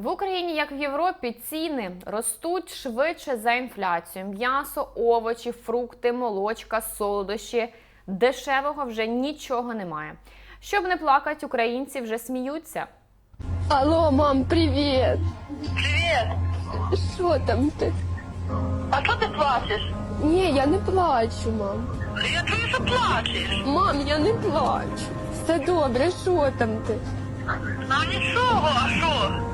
В Україні, як в Європі, ціни ростуть швидше за інфляцію. М'ясо, овочі, фрукти, молочка, солодощі. Дешевого вже нічого немає. Щоб не плакати, українці вже сміються. Алло, мам, привет! Привет! Що там ти? А що ти плачеш? Ні, я не плачу, мам. Я чую, що плачеш. Мам, я не плачу. Все добре, що там ти? А нічого, а що?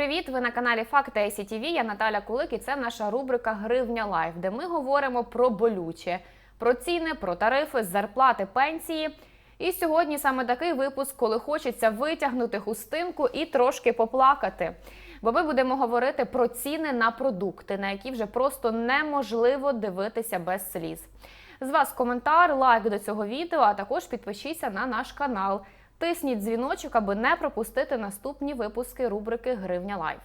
Привіт! Ви на каналі Факти ICTV. Я Наталя Кулик і це наша рубрика Гривня Лайф, де ми говоримо про болюче, про ціни, про тарифи, зарплати, пенсії. І сьогодні саме такий випуск, коли хочеться витягнути хустинку і трошки поплакати. Бо ми будемо говорити про ціни на продукти, на які вже просто неможливо дивитися без сліз. З вас коментар, лайк до цього відео, а також підпишіться на наш канал. Тисніть дзвіночок, аби не пропустити наступні випуски рубрики Гривня Лайф.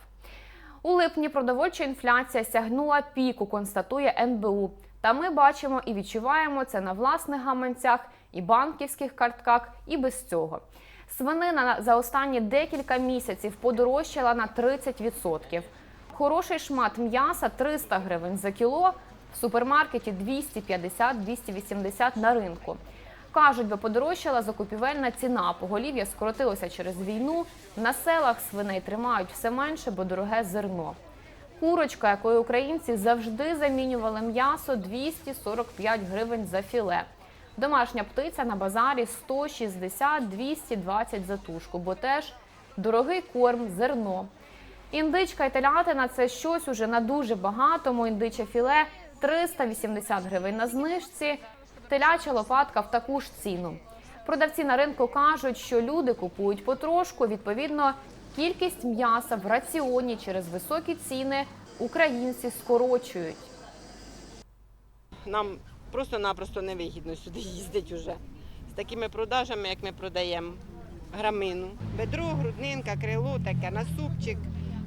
У липні продовольча інфляція сягнула піку, констатує НБУ. Та ми бачимо і відчуваємо це на власних гаманцях, і банківських картках, і без цього. Свинина за останні декілька місяців подорожчала на 30%. Хороший шмат м'яса 300 гривень за кіло, в супермаркеті 250-280 на ринку. Кажуть, бо подорожчала закупівельна ціна. Поголів'я скоротилося через війну. На селах свиней тримають все менше, бо дороге зерно. Курочка, якою українці завжди замінювали м'ясо 245 гривень за філе. Домашня птиця на базарі 160-220 за тушку, бо теж дорогий корм, зерно. Індичка і телятина це щось уже на дуже багатому. Індиче філе 380 гривень на знижці. Теляча лопатка в таку ж ціну. Продавці на ринку кажуть, що люди купують потрошку. Відповідно, кількість м'яса в раціоні через високі ціни українці скорочують. Нам просто-напросто невигідно сюди їздити вже. З такими продажами, як ми продаємо грамину. Бедро, груднинка, крило таке, на супчик,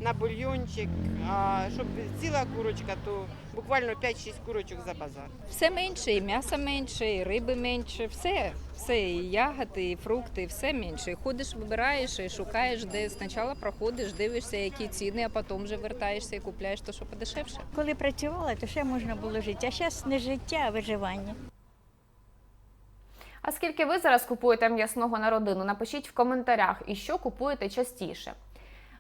на бульйончик. А щоб ціла курочка, то буквально 5-6 курочок за базар. Все менше, і м'яса менше, і риби менше, все. Все, і ягоди, і фрукти, все менше. І ходиш, вибираєш і шукаєш, де спочатку проходиш, дивишся, які ціни, а потім вже вертаєшся і купляєш те, що подешевше. Коли працювала, то ще можна було жити. А зараз не життя, а виживання. А скільки ви зараз купуєте м'ясного на родину? Напишіть в коментарях, і що купуєте частіше.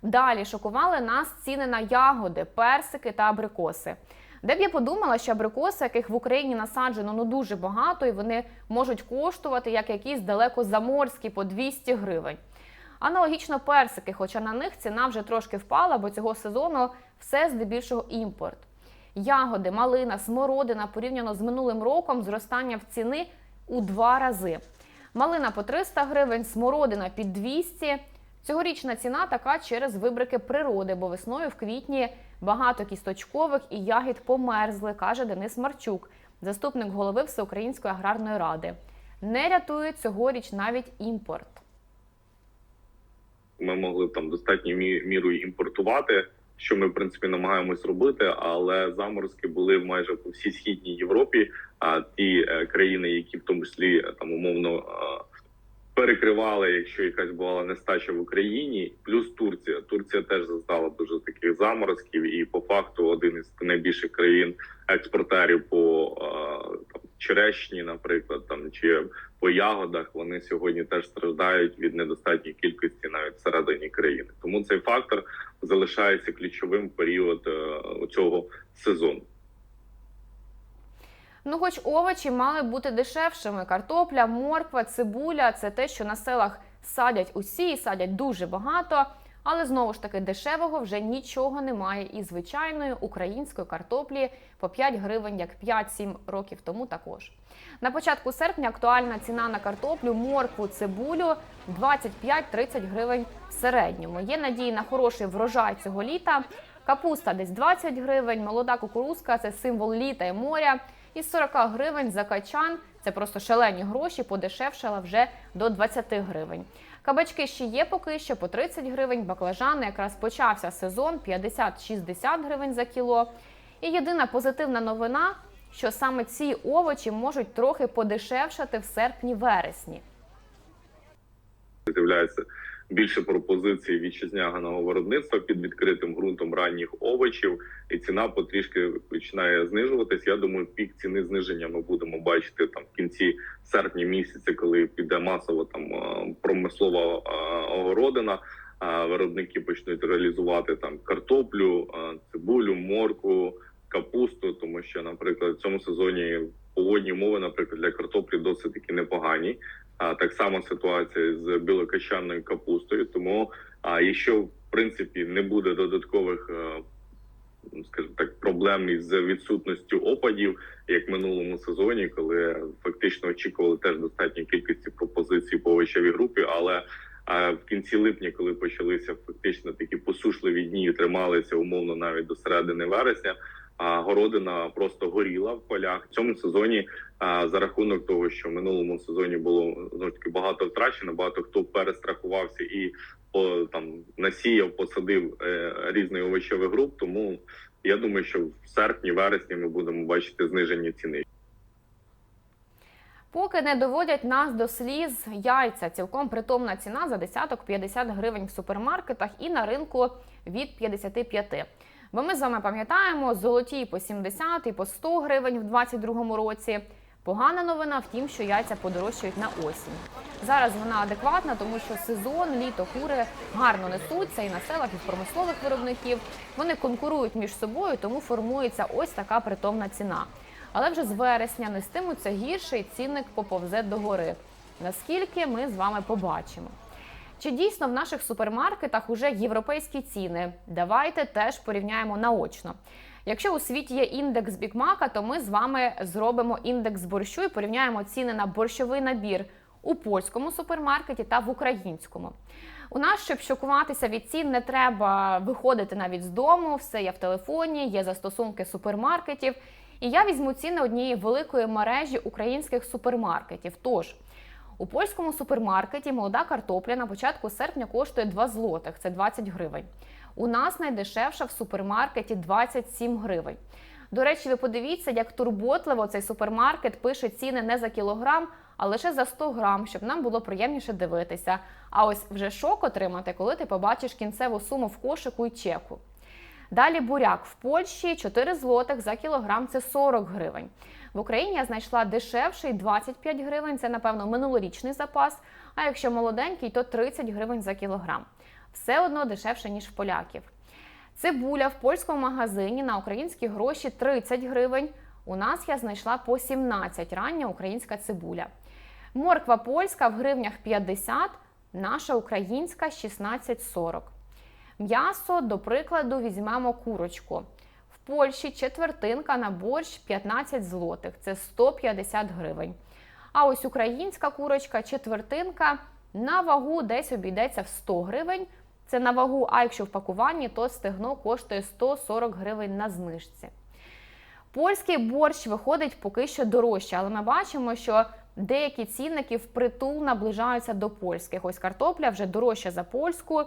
Далі шокували нас ціни на ягоди, персики та абрикоси. Де б я подумала, що абрикоси, яких в Україні насаджено ну дуже багато, і вони можуть коштувати як якісь далеко заморські по 200 гривень. Аналогічно персики, хоча на них ціна вже трошки впала, бо цього сезону все здебільшого імпорт. Ягоди, малина, смородина порівняно з минулим роком зростання в ціни у два рази. Малина по 300 гривень, смородина під 200. Цьогорічна ціна така через вибрики природи, бо весною в квітні багато кісточкових і ягід померзли, каже Денис Марчук, заступник голови Всеукраїнської аграрної ради. Не рятує цьогоріч навіть імпорт. ми могли там достатньою мірою імпортувати, що ми в принципі намагаємось робити. Але заморозки були майже по всій східній Європі. А ті е, країни, які в тому числі е, там умовно е, перекривали, якщо якась бувала нестача в Україні, плюс Турція. Турція теж зазнала дуже таких заморозків, і по факту один із найбільших країн експортерів по е, там, черешні, наприклад, там чи по ягодах вони сьогодні теж страждають від недостатньої кількості навіть всередині країни. Тому цей фактор залишається ключовим в період е, цього сезону. Ну, хоч овочі мали бути дешевшими. Картопля, морква, цибуля це те, що на селах садять усі і садять дуже багато. Але знову ж таки дешевого вже нічого немає. І звичайної української картоплі по 5 гривень, як 5-7 років тому також. На початку серпня актуальна ціна на картоплю, моркву, цибулю 25-30 гривень в середньому. Є надії на хороший врожай цього літа. Капуста десь 20 гривень, молода кукурузка це символ літа і моря. Із 40 гривень за качан це просто шалені гроші, подешевшала вже до 20 гривень. Кабачки ще є поки що по 30 гривень, баклажани якраз почався сезон 50-60 гривень за кіло. І єдина позитивна новина, що саме ці овочі можуть трохи подешевшати в серпні-вересні. З'являється більше пропозицій вітчизняного виробництва під відкритим ґрунтом ранніх овочів, і ціна потрішки починає знижуватись. Я думаю, пік ціни зниження ми будемо бачити там в кінці серпня місяця, коли піде масово там е, промислова е, огородина. а Виробники почнуть реалізувати там картоплю, е, цибулю, моркву, капусту, тому що, наприклад, в цьому сезоні погодні умови, наприклад, для картоплі досить таки непогані. А так само ситуація з білокачанною капустою. Тому, а якщо в принципі не буде додаткових, е, ну, скажімо так, проблем із відсутністю опадів, як в минулому сезоні, коли фактично очікували теж достатньої кількості пропозицій по овочевій групі, але а в кінці липня, коли почалися фактично такі посушливі дні, трималися умовно навіть до середини вересня. Городина просто горіла в полях в цьому сезоні. За рахунок того, що в минулому сезоні було знову ж таки багато втрачено, багато хто перестрахувався і по там насіяв, посадив е, різний овочевий груп. Тому я думаю, що в серпні, вересні ми будемо бачити зниження ціни. Поки не доводять нас до сліз яйця, цілком притомна ціна за десяток 50 гривень в супермаркетах і на ринку від 55. Бо ми з вами пам'ятаємо, золоті по 70 і по 100 гривень в 2022 році. Погана новина в тім, що яйця подорожчають на осінь. Зараз вона адекватна, тому що сезон, літо, кури гарно несуться і на селах, і в промислових виробників. Вони конкурують між собою, тому формується ось така притомна ціна. Але вже з вересня нестимуться гірше і цінник поповзе догори. Наскільки ми з вами побачимо. Чи дійсно в наших супермаркетах уже європейські ціни? Давайте теж порівняємо наочно. Якщо у світі є індекс бікмака, то ми з вами зробимо індекс борщу і порівняємо ціни на борщовий набір у польському супермаркеті та в українському. У нас, щоб шокуватися від цін, не треба виходити навіть з дому, все є в телефоні, є застосунки супермаркетів. І я візьму ціни однієї великої мережі українських супермаркетів. Тож у польському супермаркеті молода картопля на початку серпня коштує 2 злотих, це 20 гривень. У нас найдешевша в супермаркеті 27 гривень. До речі, ви подивіться, як турботливо цей супермаркет пише ціни не за кілограм, а лише за 100 грам, щоб нам було приємніше дивитися. А ось вже шок отримати, коли ти побачиш кінцеву суму в кошику і чеку. Далі буряк в Польщі 4 злотих за кілограм це 40 гривень. В Україні я знайшла дешевший 25 гривень. Це напевно минулорічний запас. А якщо молоденький, то 30 гривень за кілограм. Все одно дешевше ніж в поляків. Цибуля в польському магазині на українські гроші 30 гривень. У нас я знайшла по 17 рання українська цибуля. Морква польська в гривнях 50, наша українська 16,40. М'ясо, до прикладу, візьмемо курочку. В Польщі четвертинка на борщ 15 злотих, це 150 гривень. А ось українська курочка, четвертинка на вагу десь обійдеться в 100 гривень. Це на вагу, а якщо в пакуванні, то стегно коштує 140 гривень на знижці. Польський борщ виходить поки що дорожче, але ми бачимо, що деякі цінники впритул наближаються до польських. Ось картопля вже дорожча за польську.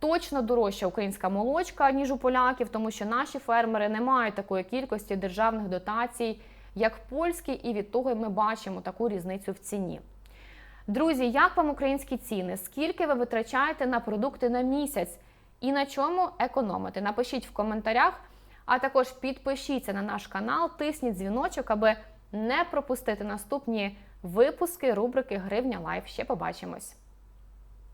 Точно дорожча українська молочка, ніж у поляків, тому що наші фермери не мають такої кількості державних дотацій, як польські, і від того ми бачимо таку різницю в ціні. Друзі, як вам українські ціни? Скільки ви витрачаєте на продукти на місяць і на чому економите? Напишіть в коментарях, а також підпишіться на наш канал, тисніть дзвіночок, аби не пропустити наступні випуски рубрики Гривня Лайф. Ще побачимось.